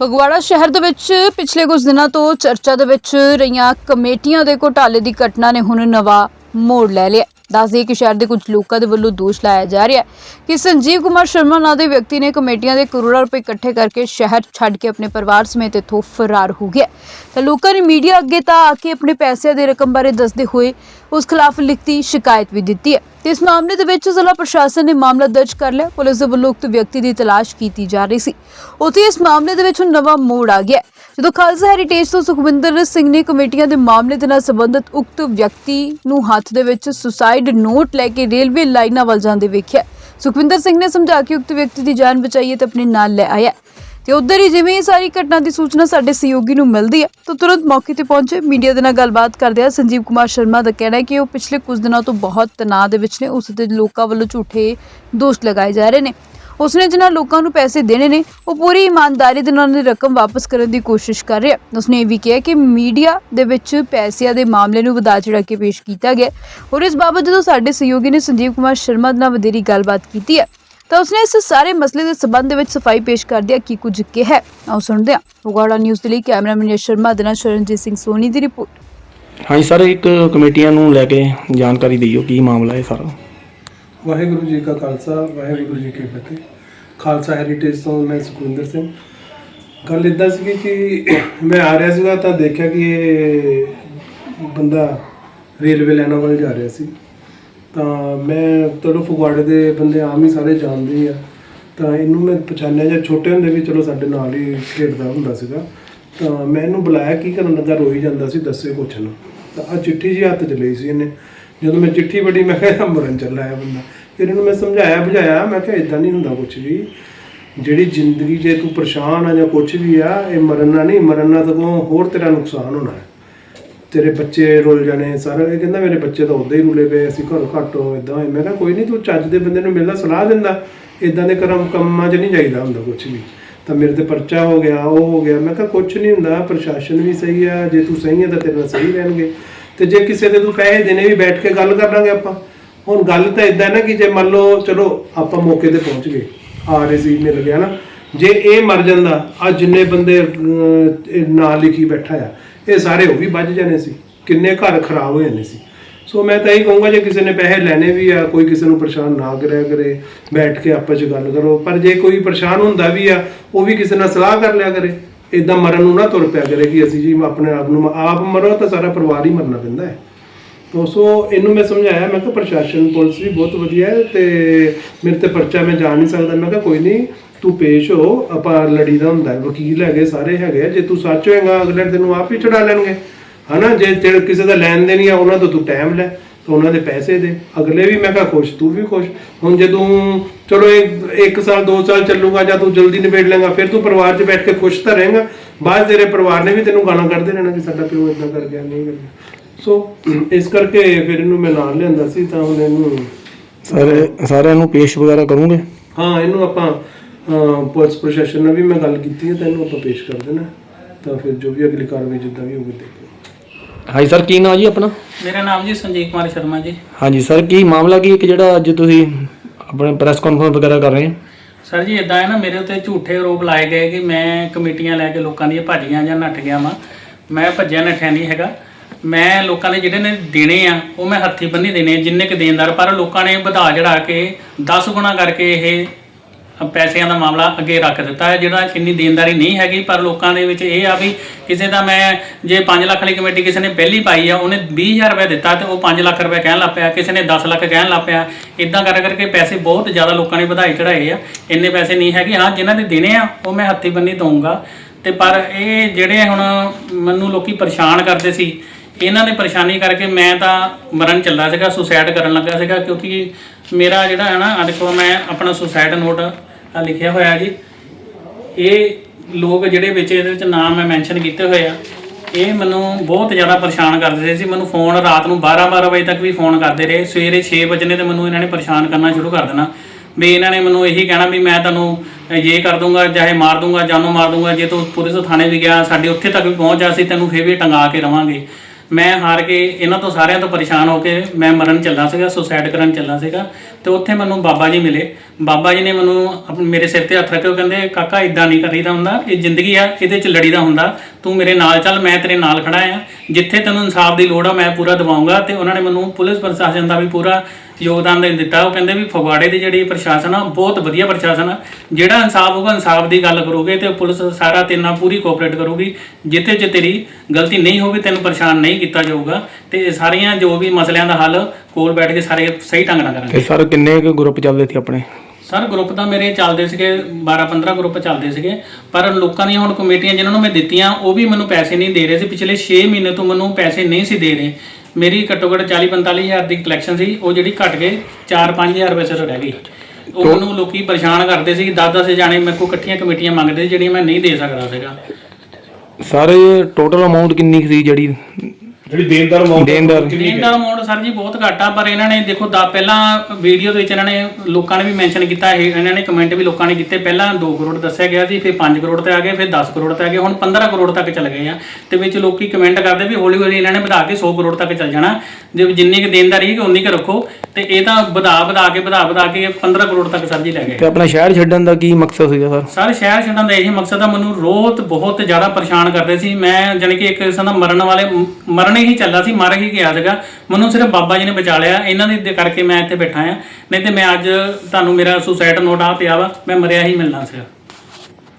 ਫਗਵਾੜਾ ਸ਼ਹਿਰ ਦੇ ਵਿੱਚ ਪਿਛਲੇ ਕੁਝ ਦਿਨਾਂ ਤੋਂ ਚਰਚਾ ਦੇ ਵਿੱਚ ਰਹੀਆਂ ਕਮੇਟੀਆਂ ਦੇ ਘੋਟਾਲੇ ਦੀ ਘਟਨਾ ਨੇ ਹੁਣ ਨਵਾਂ ਮੋੜ ਲੈ ਲਿਆ। ਦੱਸਦੇ ਕਿ ਸ਼ਹਿਰ ਦੇ ਕੁਝ ਲੋਕਾਂ ਦੇ ਵੱਲੋਂ ਦੋਸ਼ ਲਾਇਆ ਜਾ ਰਿਹਾ ਹੈ ਕਿ ਸੰਜੀਵ ਕੁਮਾਰ ਸ਼ਰਮਾ ਨਾਂ ਦੇ ਵਿਅਕਤੀ ਨੇ ਕਮੇਟੀਆਂ ਦੇ ਕਰੋੜਾਂ ਰੁਪਏ ਇਕੱਠੇ ਕਰਕੇ ਸ਼ਹਿਰ ਛੱਡ ਕੇ ਆਪਣੇ ਪਰਿਵਾਰ ਸਮੇਤ ਇੱਥੋਂ ਫਰਾਰ ਹੋ ਗਿਆ ਤਾਂ ਲੋਕਾਂ ਨੇ ਮੀਡੀਆ ਅੱਗੇ ਤਾਂ ਆ ਕੇ ਆਪਣੇ ਪੈਸਿਆਂ ਦੀ ਰਕਮ ਬਾਰੇ ਦੱਸਦੇ ਹੋਏ ਉਸ ਖਿਲਾਫ ਲਿਖਤੀ ਸ਼ਿਕਾਇਤ ਵੀ ਦਿੱਤੀ ਹੈ। ਤੇ ਇਸ ਮਾਮਲੇ ਦੇ ਵਿੱਚ ਜ਼ਿਲ੍ਹਾ ਪ੍ਰਸ਼ਾਸਨ ਨੇ ਮਾਮਲਾ ਦਰਜ ਕਰ ਲਿਆ। ਪੁਲਿਸ ਦੇ ਵੱਲੋਂ ਉਕਤ ਵਿਅਕਤੀ ਦੀ ਤਲਾਸ਼ ਕੀਤੀ ਜਾ ਰਹੀ ਸੀ। ਉੱਥੇ ਇਸ ਮਾਮਲੇ ਦੇ ਵਿੱਚ ਨਵਾਂ ਮੋੜ ਆ ਗਿਆ ਜਦੋਂ ਖਾਲਸਾ ਹੈਰੀਟੇਜ ਤੋਂ ਸੁਖਵਿੰਦਰ ਸਿੰਘ ਨੇ ਕਮੇਟੀਆਂ ਦੇ ਮਾਮਲੇ ਦੇ ਨਾਲ ਸੰਬੰਧਿਤ ਉਕਤ ਵਿਅਕਤੀ ਨੂੰ ਹੱਥ ਦੇ ਵਿੱਚ ਸੁਸਾਈਡ ਨੋਟ ਲੈ ਕੇ ਰੇਲਵੇ ਲਾਈਨਾਂ ਵੱਲ ਜਾਂਦੇ ਵੇਖਿਆ। ਸੁਖਵਿੰਦਰ ਸਿੰਘ ਨੇ ਸਮਝਾ ਕੇ ਉਕਤ ਵਿਅਕਤੀ ਦੀ ਜਾਨ ਬਚਾਈ ਹੈ ਤੇ ਆਪਣੇ ਨਾਲ ਲੈ ਆਇਆ ਤੇ ਉਧਰ ਹੀ ਜਿਵੇਂ ਇਹ ਸਾਰੀ ਘਟਨਾ ਦੀ ਸੂਚਨਾ ਸਾਡੇ ਸਹਿਯੋਗੀ ਨੂੰ ਮਿਲਦੀ ਹੈ, ਤਾਂ ਤੁਰੰਤ ਮੌਕੇ ਤੇ ਪਹੁੰਚੇ ਮੀਡੀਆ ਦੇ ਨਾਲ ਗੱਲਬਾਤ ਕਰਦੇ ਆ ਸੰਜੀਵ ਕੁਮਾਰ ਸ਼ਰਮਾ ਦਾ ਕਹਿਣਾ ਹੈ ਕਿ ਉਹ ਪਿਛਲੇ ਕੁਝ ਦਿਨਾਂ ਤੋਂ ਬਹੁਤ ਤਣਾਅ ਦੇ ਵਿੱਚ ਨੇ, ਉਸ ਤੇ ਲੋਕਾਂ ਵੱਲੋਂ ਝੂਠੇ ਦੋਸ਼ ਲਗਾਏ ਜਾ ਰਹੇ ਨੇ। ਉਸਨੇ ਜਿਨ੍ਹਾਂ ਲੋਕਾਂ ਨੂੰ ਪੈਸੇ ਦੇਣੇ ਨੇ, ਉਹ ਪੂਰੀ ਇਮਾਨਦਾਰੀ ਦੇ ਨਾਲ ਉਹਨਾਂ ਦੀ ਰਕਮ ਵਾਪਸ ਕਰਨ ਦੀ ਕੋਸ਼ਿਸ਼ ਕਰ ਰਿਹਾ ਉਸਨੇ ਇਹ ਵੀ ਕਿਹਾ ਕਿ ਮੀਡੀਆ ਦੇ ਵਿੱਚ ਪੈਸਿਆਂ ਦੇ ਮਾਮਲੇ ਨੂੰ ਵਧਾ ਚੜਾ ਕੇ ਪੇਸ਼ ਕੀਤਾ ਗਿਆ ਔਰ ਇਸ ਬਾਬਤ ਜਦੋਂ ਸਾਡੇ ਸਹਿਯੋਗੀ ਨੇ ਸੰਜੀਵ ਕੁਮਾਰ ਸ਼ਰਮਾ ਨਾਲ ਵਧੇਰੀ ਗੱਲਬਾਤ ਕੀਤੀ ਹੈ ਤਾਂ ਉਸਨੇ ਇਸ ਸਾਰੇ ਮਸਲੇ ਦੇ ਸਬੰਧ ਦੇ ਵਿੱਚ ਸਫ਼ਾਈ ਪੇਸ਼ ਕਰਦਿਆਂ ਕੀ ਕੁਝ ਕਿਹਾ ਹੈ। ਆਓ ਸੁਣਦੇ ਹਾਂ। ਫਗਵਾੜਾ ਨਿਊਜ਼ ਦੇ ਲਈ ਕੈਮਰਾਮੈਨ ਯਸ਼ ਸ਼ਰਮਾ ਦੇ ਨਾਲ ਸ਼ਰਨਜੀਤ ਸਿੰਘ ਸੋਨੀ ਦੀ ਰਿਪੋਰਟ। ਹਾਂਜੀ ਸਰ ਇੱਕ ਕਮੇਟੀਆਂ ਨੂੰ ਲੈ ਕੇ ਜਾਣਕਾਰੀ ਦਿਓ ਕੀ ਮਾਮਲਾ ਹੈ ਸਾਰਾ। ਵਾਹਿਗੁਰੂ ਜੀ ਕਾ ਖਾਲਸਾ ਵਾਹਿਗੁਰੂ ਜੀ ਕੀ ਫਤਿਹ। ਖਾਲਸਾ ਹੈਰੀਟੇਜ ਤੋਂ ਮੈਂ ਸੁਖਵਿੰਦਰ ਸਿੰਘ। ਗੱਲ ਇਦਾਂ ਸੀਗੀ ਕਿ ਮੈਂ ਆ ਰਿਹਾ ਸੀਗਾ ਤਾਂ ਦੇਖਿਆ ਕਿ ਇਹ ਬੰਦਾ ਰੇਲਵੇ ਲਾਈਨਾਂ ਵੱਲ ਜਾ ਰਿਹਾ ਸੀ। ਤਾਂ ਮੈਂ ਚਲੋ ਫਗਵਾੜੇ ਦੇ ਬੰਦੇ ਆਮ ਹੀ ਸਾਰੇ ਜਾਣਦੇ ਆ। ਤਾਂ ਇਹਨੂੰ ਮੈਂ ਪਛਾਣਿਆ ਜਾਂ ਛੋਟੇ ਹੁੰਦੇ ਵੀ ਚਲੋ ਸਾਡੇ ਨਾਲ ਹੀ ਖੇਡਦਾ ਹੁੰਦਾ ਸੀਗਾ। ਤਾਂ ਮੈਂ ਇਹਨੂੰ ਬੁਲਾਇਆ ਕੀ ਕਰਨ ਲੱਗਾ ਰੋਈ ਜਾਂਦਾ ਸੀ, ਦੱਸੇ ਕੁਛ ਨਾ। ਤਾਂ ਆ ਚਿੱਠੀ ਜੀ ਹੱਥ 'ਚ ਲਈ ਸੀ ਇਹਨੇ। ਜਦੋਂ ਮੈਂ ਚਿੱਠੀ ਪੜ੍ਹੀ, ਮੈਂ ਕਿਹਾ ਮਰਨ ਚੱਲਾ ਹੈ ਬੰਦਾ। ਫਿਰ ਇਹਨੂੰ ਮੈਂ ਸਮਝਾਇਆ, ਬੁਝਾਇਆ, ਮੈਂ ਕਿਹਾ ਇਦਾਂ ਨਹੀਂ ਹੁੰਦਾ ਕੁਛ ਵੀ। ਜਿਹੜੀ ਜ਼ਿੰਦਗੀ ਜੇ ਤੂੰ ਪਰੇਸ਼ਾਨ ਆ ਜਾਂ ਕੁਛ ਵੀ ਆ, ਇਹ ਮਰਨ ਨਾਲ ਨਹੀਂ। ਮਰਨ ਨਾਲ ਤਾਂ ਹੋਰ ਤੇਰਾ ਨੁਕਸਾਨ ਹੋਣਾ ਹੈ। ਤੇਰੇ ਬੱਚੇ ਰੁੱਲ ਜਾਣੇ, ਸਾਰਾ ਇਹ ਕਹਿੰਦਾ ਮੇਰੇ ਬੱਚੇ ਤਾਂ ਉਦਾਂ ਹੀ ਰੁਲੇ ਪਏ, ਅਸੀਂ ਘਰੋਂ ਘੱਟੋ ਇਦਾਂ ਹੋਏ। ਮੈਂ ਕਿਹਾ ਕੋਈ ਨਹੀਂ ਤੂੰ ਚੱਜ ਦੇ ਬੰਦੇ ਨੂੰ ਮਿਲਦਾ ਸਲਾਹ ਦਿੰਦਾ। ਇਦਾਂ ਦੇ ਕਰਮ ਕੰਮਾਂ 'ਚ ਨਹੀਂ ਜਾਈਦਾ ਹੁੰਦਾ ਕੁਝ ਵੀ। ਤਾਂ ਮੇਰੇ ਤੇ ਪਰਚਾ ਹੋ ਗਿਆ, ਉਹ ਹੋ ਗਿਆ। ਮੈਂ ਕਿਹਾ ਕੁਝ ਨਹੀਂ ਹੁੰਦਾ, ਪ੍ਰਸ਼ਾਸਨ ਵੀ ਸਹੀ ਆ, ਜੇ ਤੂੰ ਸਹੀ ਹੈ ਤਾਂ ਤੇਰੇ ਨਾਲ ਸਹੀ ਰਹਿਣਗੇ। ਤੇ ਜੇ ਕਿਸੇ ਦੇ ਤੂੰ ਪੈਸੇ ਦੇਣੇ ਵੀ, ਬੈਠ ਕੇ ਗੱਲ ਕਰ ਲਾਂਗੇ ਆਪਾਂ। ਹੁਣ ਗੱਲ ਤਾਂ ਇਦਾਂ ਨਾ ਕਿ ਜੇ ਮੰਨ ਲਓ, ਚਲੋ, ਆਪਾਂ ਮੌਕੇ ਤੇ ਪਹੁੰਚ ਗਏ, ਆ ਰਹੇ ਸੀ, ਮਿਲ ਗਿਆ ਨਾ। ਜੇ ਇਹ ਮਰ ਜਾਂਦਾ, ਆ ਜਿੰਨੇ ਬੰਦੇ ਨਾਂ ਲਿਖੀ ਬੈਠਾ ਆ ਇਹ ਸਾਰੇ ਉਹ ਵੀ ਵੱਜ ਜਾਣੇ ਸੀ। ਕਿੰਨੇ ਘਰ ਖਰਾਬ ਹੋ ਜਾਣੇ ਸੀ। ਸੋ ਮੈਂ ਤਾਂ ਇਹ ਕਹੂੰਗਾ, ਜੇ ਕਿਸੇ ਨੇ ਪੈਸੇ ਲੈਣੇ ਵੀ ਆ, ਕੋਈ ਕਿਸੇ ਨੂੰ ਪਰੇਸ਼ਾਨ ਨਾ ਕਰਿਆ ਕਰੇ, ਬੈਠ ਕੇ ਆਪਸ ਚ ਗੱਲ ਕਰੋ। ਪਰ ਜੇ ਕੋਈ ਪਰੇਸ਼ਾਨ ਹੁੰਦਾ ਵੀ ਆ, ਉਹ ਵੀ ਕਿਸੇ ਨਾਲ ਸਲਾਹ ਕਰ ਲਿਆ ਕਰੇ। ਇਦਾਂ ਮਰਨ ਨੂੰ ਨਾ ਤੁਰ ਪਿਆ ਕਰੇ ਕਿ ਅਸੀਂ ਜੀ ਆਪਣੇ ਆਪ ਨੂੰ ਆਪ ਮਰੋ ਤਾਂ ਸਾਰਾ ਪਰਿਵਾਰ ਹੀ ਮਰਨਾ ਪੈਂਦਾ ਹੈ। ਤੋ ਸੋ ਇਹਨੂੰ ਮੈਂ ਸਮਝਾਇਆ, ਮੈਂ ਕਿਹਾ ਪ੍ਰਸ਼ਾਸਨ, ਪੁਲਿਸ ਵੀ ਬਹੁਤ ਵਧੀਆ ਹੈ ਤੇ ਮੇਰੇ ਤੇ ਪਰਚਾ ਮੈਂ ਜਾ ਨਹੀਂ ਸਕਦਾ। ਮੈਂ ਕਿਹਾ ਕੋਈ ਨਹੀਂ ਤੂੰ ਪੇਸ਼ ਹੋ ਆਪਾਂ ਲੜੀ ਦਾ ਹੁੰਦਾ ਹੈ। ਵਕੀਲ ਹੈਗੇ ਸਾਰੇ ਹੈਗੇ। ਜੇ ਤੂੰ ਸੱਚ ਹੋਏਗਾ ਅਗਲੇ ਤੈਨੂੰ ਆਪ ਹੀ ਚੜਾ ਲੈਣਗੇ। ਹਨਾ? ਜੇ ਤੇਰੇ ਕਿਸੇ ਦਾ ਲੈਣ ਦੇਣ ਆ ਉਹਨਾਂ ਤੋਂ ਤੂੰ ਟਾਈਮ ਲੈ ਤਾਂ ਉਹਨਾਂ ਦੇ ਪੈਸੇ ਦੇ। ਅਗਲੇ ਵੀ ਮੈਂ ਕਿਹਾ ਖੁਸ਼ ਤੂੰ ਵੀ ਖੁਸ਼। ਹੁਣ ਜੇ ਤੂੰ ਚਲੋ ਇੱਕ ਸਾਲ ਦੋ ਸਾਲ ਚੱਲੂਗਾ ਜਾਂ ਤੂੰ ਜਲਦੀ ਨਿਬੇੜ ਲੇਗਾ ਫਿਰ ਤੂੰ ਪਰਿਵਾਰ 'ਚ ਬੈਠ ਕੇ ਖੁਸ਼ ਤਾਂ ਰਹੇਗਾ। ਬਾਅਦ ਤੇਰੇ ਪਰਿਵਾਰ ਨੇ ਵੀ ਤੈਨੂੰ ਗਾਲਾਂ ਕੱਢਦੇ ਰਹਿਣਾ ਕਿ ਸਾਡਾ ਪਿਓ ਇਦਾਂ ਕਰ ਗਿਆ ਨਹੀਂ ਕਰ ਗਿਆ। ਸੋ ਇਸ ਕਰਕੇ ਫਿਰ ਇਹਨੂੰ ਮੈਂ ਨਾਲ ਲਿਆਂਦਾ ਸੀ ਤਾਂ ਹੁਣ ਇਹਨੂੰ ਸਰ ਸਾਰਿਆਂ ਨੂੰ ਪੇਸ਼ ਵਗੈਰਾ ਕਰੋਗੇ? ਹਾਂ ਇਹਨੂੰ ਆਪਾਂ ਪੁਲਿਸ ਪ੍ਰਸ਼ਾਸਨ ਨਾਲ ਵੀ ਮੈਂ ਗੱਲ ਕੀਤੀ ਹੈ ਤਾਂ ਇਹਨੂੰ ਆਪਾਂ ਪੇਸ਼ ਕਰ ਦੇਣਾ। ਤਾਂ ਫਿਰ ਜੋ ਵੀ ਅਗਲੀ ਕਾਰਵਾਈ ਜਿੱਦਾਂ ਵੀ ਹੋਊਗੀ ਦੇਖੋ। ਹਾਂਜੀ ਸਰ ਕੀ ਨਾਮ ਜੀ ਆਪਣਾ? ਮੇਰਾ ਨਾਮ ਜੀ ਸੰਜੀਵ ਕੁਮਾਰ ਸ਼ਰਮਾ ਜੀ। ਹਾਂਜੀ ਸਰ ਕੀ ਮਾਮਲਾ ਕੀ ਹੈ? ਕਿ ਜਿਹੜਾ ਅੱਜ ਤੁਸੀਂ ਆਪਣੇ ਪ੍ਰੈਸ ਕਾਨਫਰੰਸ ਵਗੈਰਾ ਕਰ ਰਹੇ ਹੋ? ਸਰ ਜੀ ਇਦਾਂ ਹੈ ਨਾ ਮੇਰੇ ਉੱਤੇ ਝੂਠੇ ਆਰੋਪ ਲਾਏ ਗਏ ਕਿ ਮੈਂ ਕਮੇਟੀਆਂ ਲੈ ਕੇ ਲੋਕਾਂ ਦੀਆਂ ਭੱਜੀਆਂ ਜਾਂ ਨੱਠ ਗਿਆ ਵਾਂ। ਮੈਂ ਭੱਜਿਆ ਨੱਠਿਆ ਨਹੀਂ ਹੈਗਾ। ਮੈਂ ਲੋਕਾਂ ਦੇ ਜਿਹੜੇ ਨੇ ਦੇਣੇ ਆ ਉਹ ਮੈਂ ਹੱਥੀ ਬੰਨੀ ਦੇਣੇ ਆ, ਜਿੰਨੇ ਕ ਦੇਣਦਾਰ ਪਰ ਲੋਕਾਂ ਨੇ ਵਧਾ ਚੜਾ ਕੇ 10 ਗੁਣਾ ਕਰਕੇ ਇਹ ਪੈਸਿਆਂ ਦਾ ਮਾਮਲਾ ਅੱਗੇ ਰੱਖ ਦਿੱਤਾ ਹੈ, ਜਿਹੜਾ ਇੰਨੀ ਦੇਣਦਾਰੀ ਨਹੀਂ ਹੈਗੀ, ਪਰ ਲੋਕਾਂ ਦੇ ਵਿੱਚ ਇਹ ਆ ਵੀ ਕਿਸੇ ਦਾ ਮੈਂ ਜੇ 5 ਲੱਖ ਵਾਲੀ ਕਮੇਟੀ ਕਿਸੇ ਨੇ ਪਹਿਲੀ ਪਾਈ ਆ, ਉਹਨੇ 20000 ਰੁਪਏ ਦਿੱਤਾ ਤੇ ਉਹ 5 ਲੱਖ ਰੁਪਏ ਕਹਿਣ ਲੱਗ ਪਿਆ, ਕਿਸੇ ਨੇ 10 ਲੱਖ ਕਹਿਣ ਲੱਗ ਪਿਆ ਇਦਾਂ ਕਰ ਕਰਕੇ ਪੈਸੇ ਬਹੁਤ ਜ਼ਿਆਦਾ ਲੋਕਾਂ ਨੇ ਵਧਾਈ ਚੜਾਏ ਆ, ਇੰਨੇ ਪੈਸੇ ਨਹੀਂ ਹੈਗੇ। ਹਾਂ, ਜਿਨ੍ਹਾਂ ਦੇ ਦੇਣੇ ਆ, ਉਹ ਮੈਂ ਹੱਥੀ ਬੰਨੀ ਦਊਂਗਾ। ਤੇ ਪਰ ਇਹ ਜਿਹੜੇ ਹੁਣ ਮੈਨੂੰ ਲੋਕੀ ਪਰੇਸ਼ਾਨ ਕਰਦੇ ਸੀ, ਇਹਨਾਂ ਨੇ ਪਰੇਸ਼ਾਨੀ ਕਰਕੇ ਮੈਂ ਤਾਂ ਮਰਨ ਚੱਲਾ ਸੀਗਾ ਸੁਸਾਇਡ ਕਰਨ ਲੱਗਾ ਸੀਗਾ, ਕਿਉਂਕਿ ਮੇਰਾ ਜਿਹੜਾ ਹੈ ਨਾ ਦੇਖੋ ਮੈਂ ਆਪਣਾ ਸੁਸਾਇਡ ਨੋਟ ਆ ਲਿਖਿਆ ਹੋਇਆ ਜੀ। ਇਹ ਲੋਕ ਜਿਹੜੇ ਵਿੱਚ ਇਹਦੇ ਵਿੱਚ ਨਾਮ ਮੈਂ ਮੈਂਸ਼ਨ ਕੀਤੇ ਹੋਏ ਆ। ਇਹ ਮੈਨੂੰ ਬਹੁਤ ਜ਼ਿਆਦਾ ਪਰੇਸ਼ਾਨ ਕਰਦੇ ਸੀ। ਮੈਨੂੰ ਫੋਨ ਰਾਤ ਨੂੰ 12-12 ਵਜੇ ਤੱਕ ਵੀ ਫੋਨ ਕਰਦੇ ਰਹੇ। ਸਵੇਰੇ 6 ਵਜੇ ਤੇ ਮੈਨੂੰ ਇਹਨਾਂ ਨੇ ਪਰੇਸ਼ਾਨ ਕਰਨਾ ਸ਼ੁਰੂ ਕਰ ਦੇਣਾ। ਵੀ ਇਹਨਾਂ ਨੇ ਮੈਨੂੰ ਇਹੀ ਕਹਿਣਾ ਵੀ ਮੈਂ ਤੁਹਾਨੂੰ ਇਹ ਕਰ ਦੂੰਗਾ, ਚਾਹੇ ਮਾਰ ਦੂੰਗਾ, ਜਾਨੋਂ ਮਾਰ ਦੂੰਗਾ। ਜੇ ਤੂੰ ਪੁਲਿਸ ਥਾਣੇ ਵੀ ਗਿਆ, ਸਾਡੇ ਉੱਥੇ ਤੱਕ ਵੀ ਪਹੁੰਚ ਜਾ ਸੀ ਤੈਨੂੰ ਫੇਰ ਵੀ ਟੰਗਾ ਕੇ ਰਵਾਂਗੇ। ਮੈਂ ਹਾਰ ਕੇ ਇਹਨਾਂ ਤੋਂ ਸਾਰਿਆਂ ਤੋਂ ਪਰੇਸ਼ਾਨ ਹੋ ਕੇ ਮੈਂ ਮਰਨ ਚੱਲਾ ਸੀਗਾ ਸੁਸਾਈਡ ਕਰਨ ਚੱਲਾ ਸੀਗਾ ਤੇ ਉੱਥੇ ਮੈਨੂੰ ਬਾਬਾ ਜੀ ਮਿਲੇ। ਬਾਬਾ ਜੀ ਨੇ ਮੈਨੂੰ ਆਪਣੇ ਮੇਰੇ ਸਿਰ ਤੇ ਹੱਥ ਰੱਖਿਓ ਕਹਿੰਦੇ, ਕਾਕਾ ਇਦਾਂ ਨਹੀਂ ਕਰੀਦਾ ਹੁੰਦਾ, ਇਹ ਜ਼ਿੰਦਗੀ ਆ, ਇਹਦੇ 'ਚ ਲੜੀਦਾ ਹੁੰਦਾ, ਤੂੰ ਮੇਰੇ ਨਾਲ ਚੱਲ, ਮੈਂ ਤੇਰੇ ਨਾਲ ਖੜਾ ਆ। ਜਿੱਥੇ ਤੈਨੂੰ ਇਨਸਾਫ ਦੀ ਲੋੜ ਆ, ਮੈਂ ਪੂਰਾ ਦਿਵਾਉਂਗਾ। ਤੇ ਉਹਨਾਂ ਨੇ ਮੈਨੂੰ ਪੁਲਿਸ ਪ੍ਰਸ਼ਾਸਨ ਦਾ ਵੀ ਪੂਰਾ ਯੋਗਦਾਨ ਦੇ ਦਿੱਤਾ। ਉਹ ਕਹਿੰਦੇ ਵੀ ਫਗਵਾੜੇ ਦੀ ਜਿਹੜੀ ਪ੍ਰਸ਼ਾਸਨ ਆ ਬਹੁਤ ਵਧੀਆ ਪ੍ਰਸ਼ਾਸਨ ਆ। ਜਿਹੜਾ ਇਨਸਾਫ ਹੋਊਗਾ ਇਨਸਾਫ ਦੀ ਗੱਲ ਕਰੋਗੇ ਤੇ ਪੁਲਿਸ ਸਾਰਾ ਤੇਰੇ ਨਾਲ ਪੂਰੀ ਕੋਆਪਰੇਟ ਕਰੂਗੀ। ਜਿੱਥੇ ਜੇ ਤੇਰੀ ਗਲਤੀ ਨਹੀਂ ਹੋਵੇ ਤੈਨੂੰ ਪਰੇਸ਼ਾਨ ਨਹੀਂ ਕੀਤਾ ਜਾਊਗਾ। ਤੇ ਸਾਰੀਆਂ ਜੋ ਵੀ ਮਸਲਿਆਂ ਦਾ ਹੱਲ ਕੋਲ ਬੈਠ ਕੇ ਸਾਰੇ ਸਹੀ ਢੰਗ ਨਾਲ ਕਰਾਂਗੇ। ਸਰ ਕਿੰਨੇ ਕੁ ਗਰੁੱਪ ਚੱਲਦੇ ਸੀ ਆਪਣੇ? ਸਰ ਗਰੁੱਪ ਤਾਂ ਮੇਰੇ ਚੱਲਦੇ ਸੀਗੇ 12-15 ਗਰੁੱਪ ਚੱਲਦੇ ਸੀਗੇ। ਪਰ ਲੋਕਾਂ ਦੀਆਂ ਹੁਣ ਕਮੇਟੀਆਂ ਜਿਨ੍ਹਾਂ ਨੂੰ ਮੈਂ ਦਿੱਤੀਆਂ ਉਹ ਵੀ ਮੈਨੂੰ ਪੈਸੇ ਨਹੀਂ ਦੇ ਰਹੇ ਸੀ। ਪਿਛਲੇ 6 ਮਹੀਨੇ ਤੋਂ ਮੈਨੂੰ ਪੈਸੇ ਨਹੀਂ ਸੀ ਦੇ ਰਹੇ। ਮੇਰੀ ਘੱਟੋ ਘੱਟ 40-45 ਹਜ਼ਾਰ ਦੀ ਕਲੈਕਸ਼ਨ ਸੀ ਉਹ ਜਿਹੜੀ ਘਟ ਕੇ 4-5 ਹਜ਼ਾਰ ਰੁਪਏ ਸਿਰ ਰਹਿ ਗਈ। ਉਹ ਮੈਨੂੰ ਲੋਕੀ ਪਰੇਸ਼ਾਨ ਕਰਦੇ ਸੀ 10-10 ਜਾਣੇ ਮੇਰੇ ਕੋਲ ਇਕੱਠੀਆਂ ਕਮੇਟੀਆਂ ਮੰਗਦੇ ਸੀ ਜਿਹੜੀਆਂ ਮੈਂ ਨਹੀਂ ਦੇ ਸਕਦਾ ਸੀਗਾ। ਸਾਰੇ ਟੋਟਲ ਅਮਾਉਂਟ ਕਿੰਨੀ ਸੀ ਜਿਹੜੀ ਜਿਹੜੀ ਦੇਣਦਾਰ ਅਮਾਉਂਟ ਦੇਣਦਾਰ ਦਾ ਅਮਾਉਂਟ ਸਰ ਜੀ ਬਹੁਤ ਘੱਟ ਆ ਪਰ ਇਹਨਾਂ ਨੇ ਦੇਖੋ ਦਾ ਪਹਿਲਾਂ ਵੀਡੀਓ ਦੇ ਵਿੱਚ ਇਹਨਾਂ ਨੇ ਲੋਕਾਂ ਨੇ ਵੀ ਮੈਂਸ਼ਨ ਕੀਤਾ ਇਹ ਇਹਨਾਂ ਨੇ ਕਮੈਂਟ ਵੀ ਲੋਕਾਂ ਨੇ ਕੀਤੇ। ਪਹਿਲਾਂ 2 ਕਰੋੜ ਦੱਸਿਆ ਗਿਆ ਸੀ ਫਿਰ 5 ਕਰੋੜ ਤੇ ਆ ਗਏ ਫਿਰ 10 ਕਰੋੜ ਤੇ ਆ ਗਏ ਹੁਣ 15 ਕਰੋੜ ਤੱਕ ਚੱਲ ਗਏ ਆ। ਤੇ ਵਿੱਚ ਲੋਕੀ ਕਮੈਂਟ ਕਰਦੇ ਵੀ ਹੌਲੀ ਹੌਲੀ ਇਹਨਾਂ ਨੇ ਵਧਾ ਕੇ 100 ਕਰੋੜ ਤੱਕ ਚੱਲ ਜਾਣਾ। ਜੇ ਜਿੰਨੀ ਕੁ ਦੇਣਦਾਰੀ ਹੈ ਉਨੀ ਕੁ ਰੱਖੋ। ਤੇ ਇਹ ਤਾਂ ਵਧਾ ਵਧਾ ਕੇ ਵਧਾ ਵਧਾ ਕੇ 15 ਕਰੋੜ ਤੱਕ ਸਰ ਜੀ ਲੈ ਗਏ। ਤੇ ਆਪਣਾ ਸ਼ਹਿਰ ਛੱਡਣ ਦਾ ਕੀ ਮਕਸਦ ਸੀਗਾ ਸਰ? ਸਰ ਸ਼ਹਿਰ ਛੱਡਣ ਦਾ ਇਹੀ ਮਕਸਦ ਆ ਮੈਨੂੰ ਰੋਤ ਬਹੁਤ ਜ਼ਿਆਦਾ ਪਰੇਸ਼ਾਨ ਕਰਦੇ ਸੀ। ਮੈਂ ਜਾਣੀ ਕਿ ਇੱਕ ਕਿਸਮ ਦਾ ਮਰਨ ਵਾਲੇ ਮ- ਮਰਨੇ ਹੀ ਚੱਲਾ ਸੀ ਮਰ ਹੀ ਗਿਆ ਸੀਗਾ। ਮੈਨੂੰ ਸਿਰਫ ਬਾਬਾ ਜੀ ਨੇ ਬਚਾ ਲਿਆ। ਇਹਨਾਂ ਦੇ ਕਰਕੇ ਮੈਂ ਇੱਥੇ ਬੈਠਾ ਆ ਨਹੀਂ ਤੇ ਮੈਂ ਅੱਜ ਤੁਹਾਨੂੰ ਮੇਰਾ ਸੁਸਾਇਡ ਨੋਟ ਆ ਪਿਆ ਵਾ, ਮੈਂ ਮਰਿਆ ਹੀ ਮਿਲਣਾ ਸੀਗਾ।